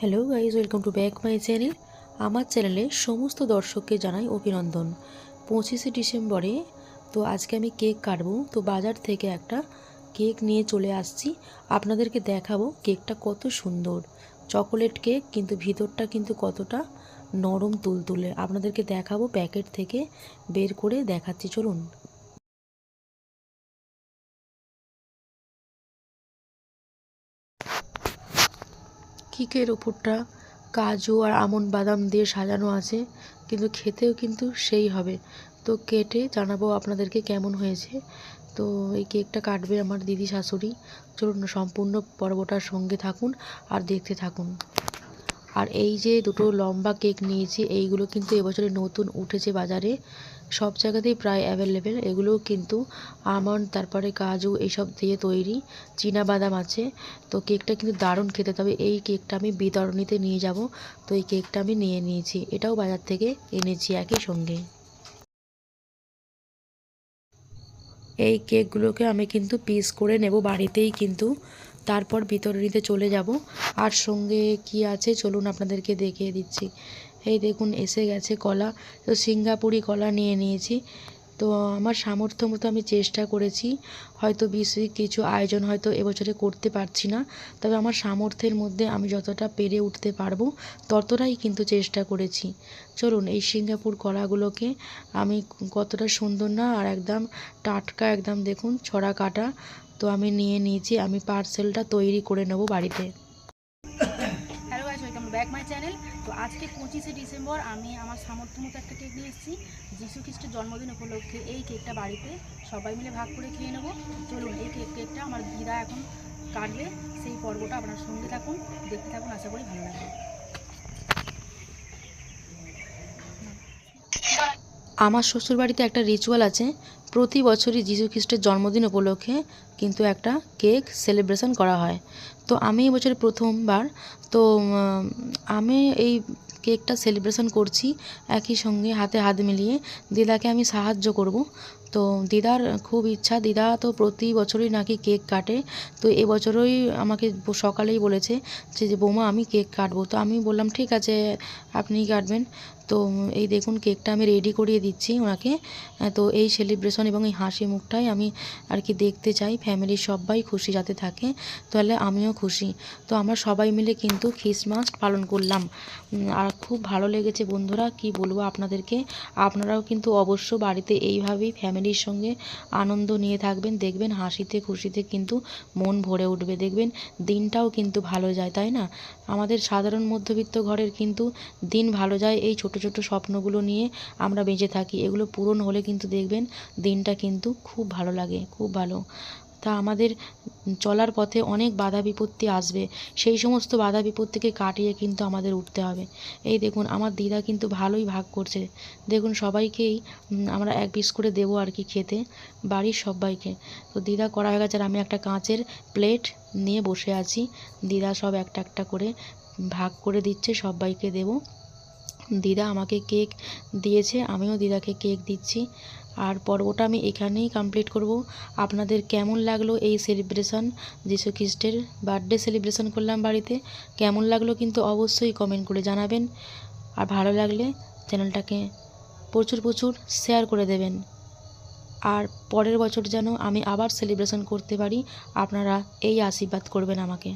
Hello guys welcome to back my channel আমার চ্যানেলে সমস্ত দর্শককে জানাই অভিনন্দন। পঁচিশে ডিসেম্বরে, তো আজকে আমি কেক কাটবো। তো বাজার থেকে একটা কেক নিয়ে চলে আসছি। আপনাদেরকে দেখাবো কেকটা কত সুন্দর। চকোলেট কেক কিন্তু ভিতরটা কিন্তু কতটা নরম তুলতুলে। আপনাদেরকে দেখাবো প্যাকেট থেকে বের করে দেখাচ্ছি, চলুন। কেকের ওপরটা কাজু আর আমন বাদাম দিয়ে সাজানো আছে, কিন্তু খেতেও কিন্তু সেই হবে। তো কেটে জানাব আপনাদেরকে কেমন হয়েছে। তো এই কেকটা কাটবে আমার দিদি শাশুড়ি। চলুন, সম্পূর্ণ পর্বটার সঙ্গে থাকুন আর দেখতে থাকুন। আর এই যে দুটো লম্বা কেক নিয়েছি, এইগুলো কিন্তু এবছরে নতুন উঠেছে বাজারে। সব জায়গাতেই প্রায় অ্যাভেলেবেল এগুলো কিন্তু আমন্ড, তারপরে কাজু এইসব দিয়ে তৈরি। চীনা বাদাম আছে। তো কেকটা কিন্তু দারুণ খেতে। তবে এই কেকটা আমি বিতরণীতে নিয়ে যাব। তো এই কেকটা আমি নিয়ে নিয়েছি। এটাও বাজার থেকে এনেছি একই সঙ্গে। এই কেকগুলোকে আমি কিন্তু পিস করে নেব বাড়িতেই কিন্তু। তারপর বিতরণীতে চলে যাব। আর সঙ্গে কি আছে? চলুন আপনাদেরকে দেখিয়ে দিচ্ছি। এই দেখুন, এসে গেছে কলা। তো সিঙ্গাপুরি কলা নিয়ে নিয়েছি। তো আমার সামর্থ্য মতো আমি চেষ্টা করেছি। হয়তো বেশি কিছু আয়োজন হয়তো এবছরে করতে পারছি না। তবে আমার সামর্থ্যের মধ্যে আমি যতটা পেরে উঠতে পারব, ততটাই কিন্তু চেষ্টা করেছি। চলুন, এই সিঙ্গাপুর কলাগুলোকে আমি কতটা সুন্দর না, আর একদম টাটকা, একদম দেখুন ছড়া কাটা তো আমি নিয়ে নিয়েছি, আমি পার্সেলটা তৈরি করে নেব বাড়িতে। হ্যালো ব্যাক মাই চ্যানেল তো আজকে পঁচিশে ডিসেম্বর, আমি আমার সামর্থ্য মতো একটা কেক নিয়ে এসেছি। যিশু খ্রিস্টের জন্মদিন উপলক্ষে এই কেকটা বাড়িতে সবাই মিলে ভাগ করে খেয়ে নেব। চলুন এই কেক কেকটা আমার দিদা এখন কাটবে, সেই পর্বটা আপনার সঙ্গে থাকুন, দেখতে থাকুন, আশা করি ভালো লাগবে। আমার শ্বশুরবাড়িতে একটা রিচুয়াল আছে। প্রতি বছরই যীশু খ্রিস্টের জন্মদিন উপলক্ষে কিন্তু একটা কেক সেলিব্রেশন করা হয়। তো আমি এবছর প্রথমবার, তো আমি এই কেকটা সেলিব্রেশন করছি একই সঙ্গে হাতে হাত মিলিয়ে। দিদাকে আমি সাহায্য করব। তো দিদার খুব ইচ্ছা, দিদা তো প্রতি বছরই নাকি কেক কাটে। তো এবছরই আমাকে সকালেই বলেছে যে বৌমা আমি কেক কাটবো। তো আমি বললাম, ঠিক আছে আপনি কাটবেন। তো এই দেখুন কেকটা আমি রেডি করিয়ে দিচ্ছি ওনাকে। তো এই সেলিব্রেশন এবং এই হাসি মুখটাই আমি আর কি দেখতে চাই ফ্যামিলির সবাই খুশি যাতে থাকে, তাহলে আমিও খুশি। তো আমরা সবাই মিলে কিন্তু খ্রিসমাস পালন করলাম। আর খুব ভালো লেগেছে বন্ধুরা, কি বলব আপনাদেরকে? আপনারাও কিন্তু অবশ্য বাড়িতে এইভাবেই ফ্যামিলির সঙ্গে আনন্দ নিয়ে থাকবেন, দেখবেন হাসিতে খুশিতে কিন্তু মন ভরে উঠবে। দেখবেন দিনটাও কিন্তু ভালো যায়, তাই না? আমাদের সাধারণ মধ্যবিত্ত ঘরের কিন্তু দিন ভালো যায়, এই ছোট ছোট ছোট স্বপ্নগুলো নিয়ে আমরা বেঁচে থাকি। এগুলো পূরণ হলে কিন্তু দেখবেন দিনটা কিন্তু খুব ভালো লাগে, খুব ভালো। তা আমাদের চলার পথে অনেক বাধা বিপত্তি আসবে। সেই সমস্ত বাধা বিপত্তিকে কাটিয়ে কিন্তু আমাদের উঠতে হবে। এই দেখুন, আমার দিদা কিন্তু ভালোই ভাগ করছে। দেখুন, সবাইকেই আমরা এক পিস করে দেবো আর কি খেতে, বাড়ির সবাইকে। তো দিদা করা হয়ে গেছে আর আমি একটা কাঁচের প্লেট নিয়ে বসে আছি। দিদা সব একটা একটা করে ভাগ করে দিচ্ছে, সবাইকে দেবো। দিদা আমাকে কেক দিয়েছে, আমিও দিদাকে কেক দিচ্ছি। আর পর্বটা আমি এখানেই কমপ্লিট করব। আপনাদের কেমন লাগল এই সেলিব্রেশন যীশু খ্রিস্টের বার্থডে সেলিব্রেশন করলাম বাড়িতে। কেমন লাগল কিন্তু অবশ্যই কমেন্ট করে জানাবেন। আর ভালো লাগলে চ্যানেলটাকে প্রচুর প্রচুর শেয়ার করে দেবেন। আর পরের বছর যেন আমি আবার সেলিব্রেশন করতে পারি, আপনারা এই আশীর্বাদ করবেন আমাকে।